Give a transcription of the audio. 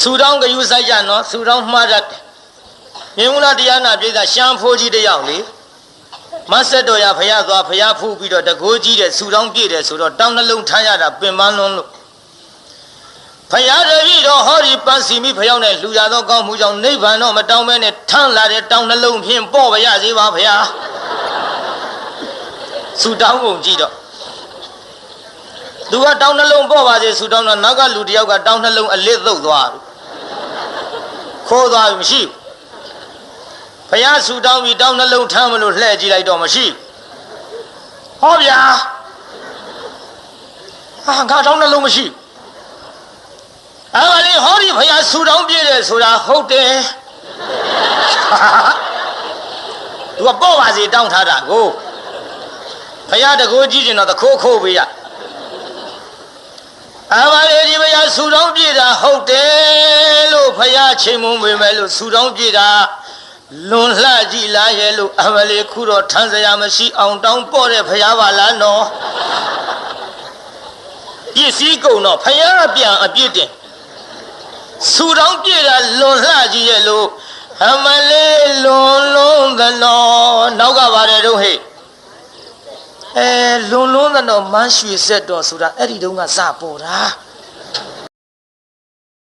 ဆူတောင်းကယူဆိုင်ကြနော်ဆူတောင်းမှားတတ်တယ်မြင်မလားတရားနာပြည်သာရှမ်းဖိုးကြီးတစ်ယောက်လေမဆက်တော်ရဖះသွားဖះဖူးပြီးတော့တကိုးကြီးတဲ့ဆူတောင်းပြည့်တယ်ဆိုတော့တောင်းနှလုံးထားရတာပင်ပန်းလွန်းလို့ဖះတပည့်တော်ဟောဒီပန်းစီမိဖျောင်းနဲ့လူရသောကောင်းမှုကြောင့်နိဗ္ဗာန်တော့မတောင်းမဲနဲ့ထမ်းလာတဲ့တောင်းနှလုံးဖြင့်ပေါ့ပါရစေပါဖះဆူတောင်းကုန်ကြည့်တော့သူကတောင်းနှလုံးပေါ့ပါစေဆူတောင်းတော့နောက်ကလူတစ်ယောက်ကတောင်းနှလုံးအလစ်သုတ်သွားပြီ ခိုးသွားပြီမရှိဘူးဖះဆူတောင်းပြီးတောင်းနှလုံးထမ်းမလို့လှဲ့ကြည့်လိုက်တော့မရှိဘူးဟောဗျာဟာငါတောင်းနှလုံးမရှိဘူးအဲ့ဒါလေဟောဒီဖះဆူတောင်းပြည့်တယ်ဆိုတာဟုတ်တယ်သူကပေါ့ပါစေတောင်းထားတာကိုဖះတကိုးကြည့်ကျင်တော့တခိုးခိုးပေးရအမလေးဒီဘုရားဆူတောင်းပြည့်တာဟုတ်တယ်လို့ဖះ ချိန်မုံပေမဲ့လို့ဆူတောင်းပြည့်တာလွန်လှကြည့်လားရဲ့လို့အမလေးခုတော့ထမ်းစရာမရှိအောင်တောင်းပေါ့တဲ့ဖះပါလားနော်ပစ္စည်းကုန်တော့ဖះပြန်အပြစ်တင်ဆူတောင်းပြည့်တာလွန်လှကြည့်ရဲ့လို့အမလေးလွန်လုံးသနော်နောက်ကပါတယ်တော့ဟဲ့အဲလွန်လွန်းတဲ့တော့မန်းရွှေဆက်တော်ဆိုတာအဲ့ဒီတုန်းကစပေါ်တာ